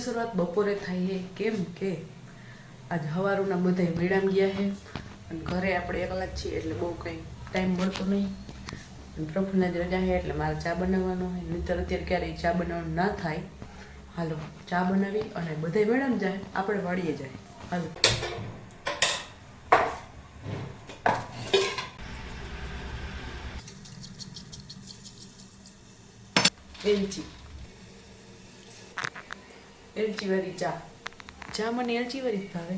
બપોરની શરૂઆત બપોરે થાય છે કેમ કે આજ હવારુના બધા મેળામ ગયા છે અને ઘરે આપણે એકલા જ છીએ એટલે બહુ કંઈ ટાઈમ મળતો નહીં. અને જ રજા છે એટલે મારે ચા બનાવવાનો હોય નહીંતર અત્યારે ક્યારેય ચા બનાવવાનું ના થાય. હાલો, ચા બનાવી અને બધા મેળામાં જાય. આપણે વાળીએ જાય. હાલો. એલચી એલચી વાળી ચા. ચા મને એલચી વાળી જ ભાવે.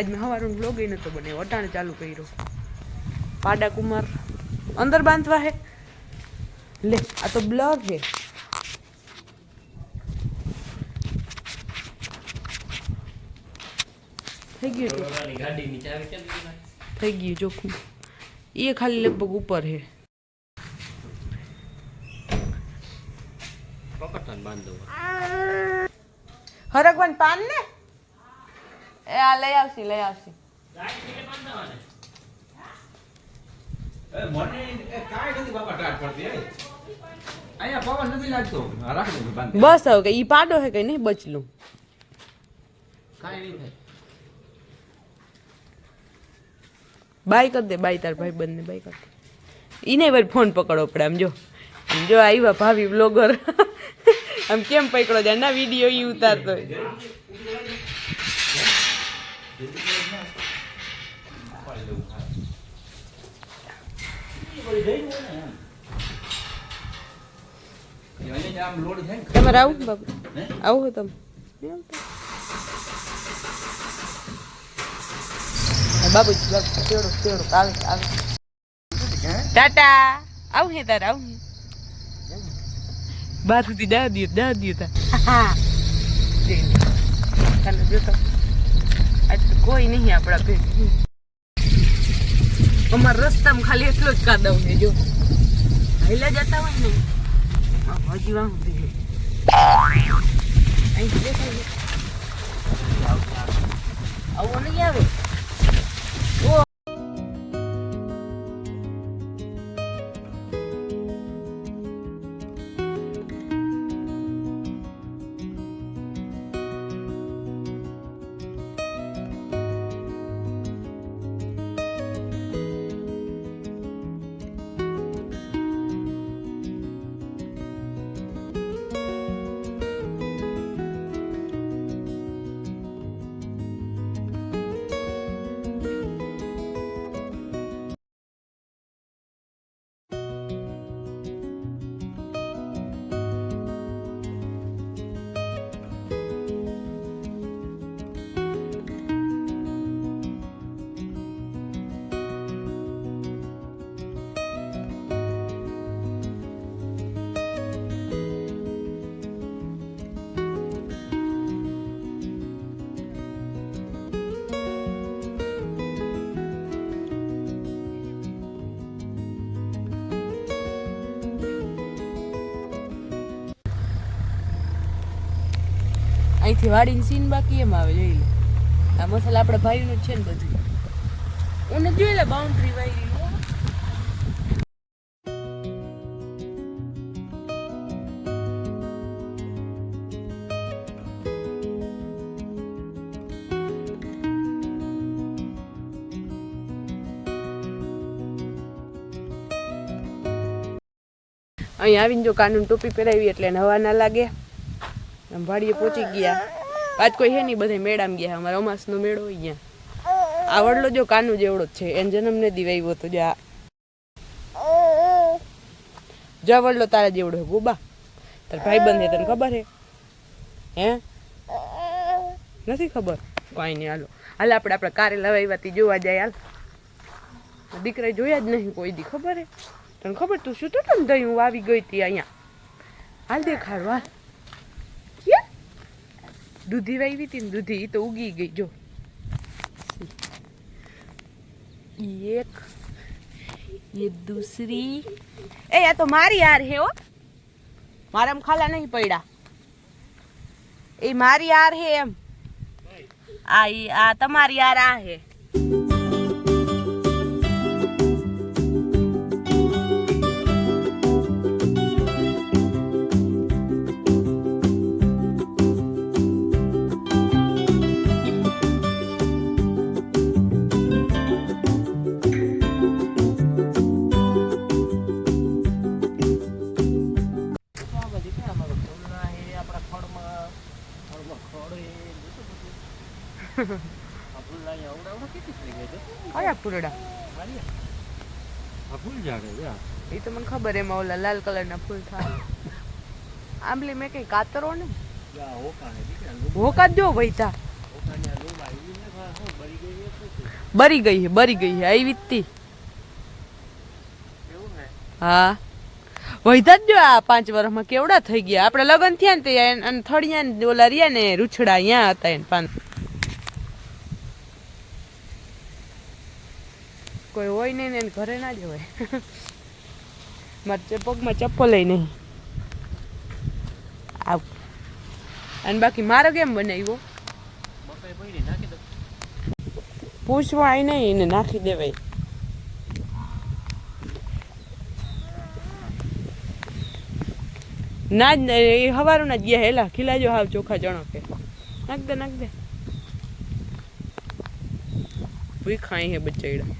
આજ મેં સવારનો બ્લોગ એ નહોતો બને અટાણે ચાલુ કર્યો. પાડા કુમાર અંદર બાંધવા હે? લે આ તો બ્લર હે. થઈ ગયું થઈ ગયું ચોખ્ખું એ ખાલી લગભગ ઉપર હે. હરકવાન પાન ને? એ આ લઈ આવશી લઈ આવશી. બસ હવે કે ઈ પાડો હે કઈ નહીં બચલું બાય કર દે બાય તાર ભાઈ બંને બાય કર દે. ઈને વાર ફોન પકડો પડે આમ જો. જો આવ્યા ભાભી બ્લોગર આમ કેમ પકડો જાય? ના વીડિયો ઈ ઉતારતો હોય એને જ આમ લોડ છે ને તમારે આવું બાબુ આવું તમે બાબુ તેડો તેડો આવે આવે ટાટા. આવું હે તારે આવું બાર સુધી દા દિયો દા દિયો તા જોતો. કોઈ નહીં આપણા ભેગું. અમારા રસ્તામાં ખાલી એટલો જ કાદવ છે, જો. હાઈલા જતા હોય ને હજી વાહ અહીં દેખાય આવો નહીં આવે? અહીંથી વાડીને સીન બાકી, એમ આવે, જોઈ લે. આ મસાલા આપણા ભાઈનું જ છે ને બધું. હું જોઈ લે બાઉન્ડ્રી વાળી અહીં આવીને જો કાનૂન ટોપી પહેરાવી, એટલે હવા ના લાગે. વાડીએ પહોંચી ગયા. આજ કોઈ હે નહીં બધા મેળામાં ગયા. અમારા અમાસનો મેળો અહીંયા આ વડલો જો કાનુ જેવડો જ છે. એને જન્મને દિવાયો હતો, જો. આ જો વડલો તારા જેવડો ગોબા. તાર ભાઈ બંધ તને ખબર હે? હે? નથી ખબર? કોઈ નહીં, હાલો. હાલ આપણે આપણે કારે લવાઈવાથી જોવા જાય, હાલ. દીકરા જોયા જ નહીં કોઈ દી, ખબર હે? તને ખબર તું શું તો ને દહીં હું આવી ગઈ હતી અહીંયા. હાલ દેખાડવા ક્યાં દૂધી વાવી હતી ને દૂધી તો ઉગી ગઈ, જો. એક એ દૂસરી. એ, આ તો મારી આર હે, હો. મારા ખાલા નહીં પડ્યા. એ મારી આર હે એમ. આ તમારી આર આ હે. કયા ફૂલડા ફૂલ ઝાડ એ તો મને ખબર એમાં ઓલા લાલ કલરના ફૂલ થાય. આંબલી મેં કઈ કાતરો ને હોકા જો. વૈતા બરી ગઈ બરી ગઈ આવી તી હા? વૈધા જ જો આ પાંચ વર્ષમાં કેવડા થઈ ગયા. આપણે લગ્ન થયા ને તે અને થળિયા ને ઓલા રહ્યા ને રૂછડા અહીંયા હતા એને પાંચ કોઈ હોય નહીં ને ઘરે ના જ હોય. મારે પગમાં ચપ્પલ નહીં. આવ. અને બાકી મારો કેમ બનાવ્યો? પૂછવા આય નહીં, એને નાખી દેવાય. ના જ એ હવારું ના જ ગયા હેલા. ખીલાજો હાવ ચોખા ચણો કે. નાખ દે નાખ દે. ભૂખાય હે બચૈડા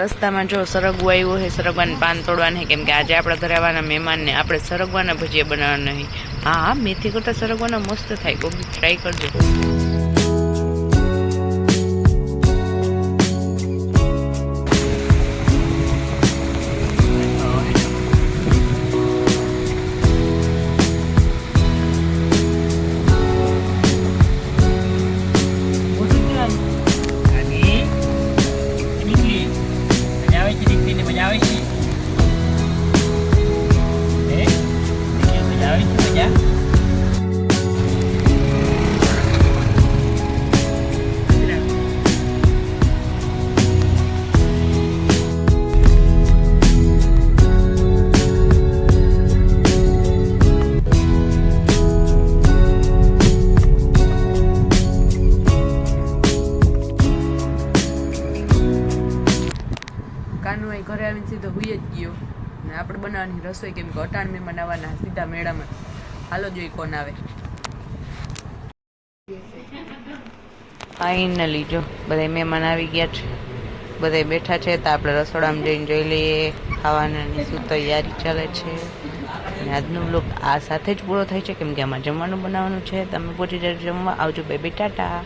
રસ્તામાં જો સરગવું આવ્યું છે સરગવાનું પાન તોડવાના છે કેમ કે આજે આપણા ઘરે આવવાના મહેમાનને આપણે સરગવાના ભજીયા બનાવવાના હા. હા મેથી કરતાં સરગવાના મસ્ત થાય કોબી ટ્રાય કરજો. ને બનાવવાની રસોઈ કેમ કે અટાણ મહેમાન આવવાના સીધા મેળામાં. હાલો જોઈ કોણ આવે. ફાઇનલી જો બધા મહેમાન આવી ગયા છે. બધા બેઠા છે, તો આપણે રસોડામાં જઈને જોઈ લઈએ. ખાવાનાની શું તૈયારી ચાલે છે. અને આજનો બ્લોગ આ સાથે જ પૂરો થાય છે, કેમ કે આમાં જમવાનું બનાવવાનું છે. તમે પહોંચી જજો જમવા આવજો બેબી ટાટા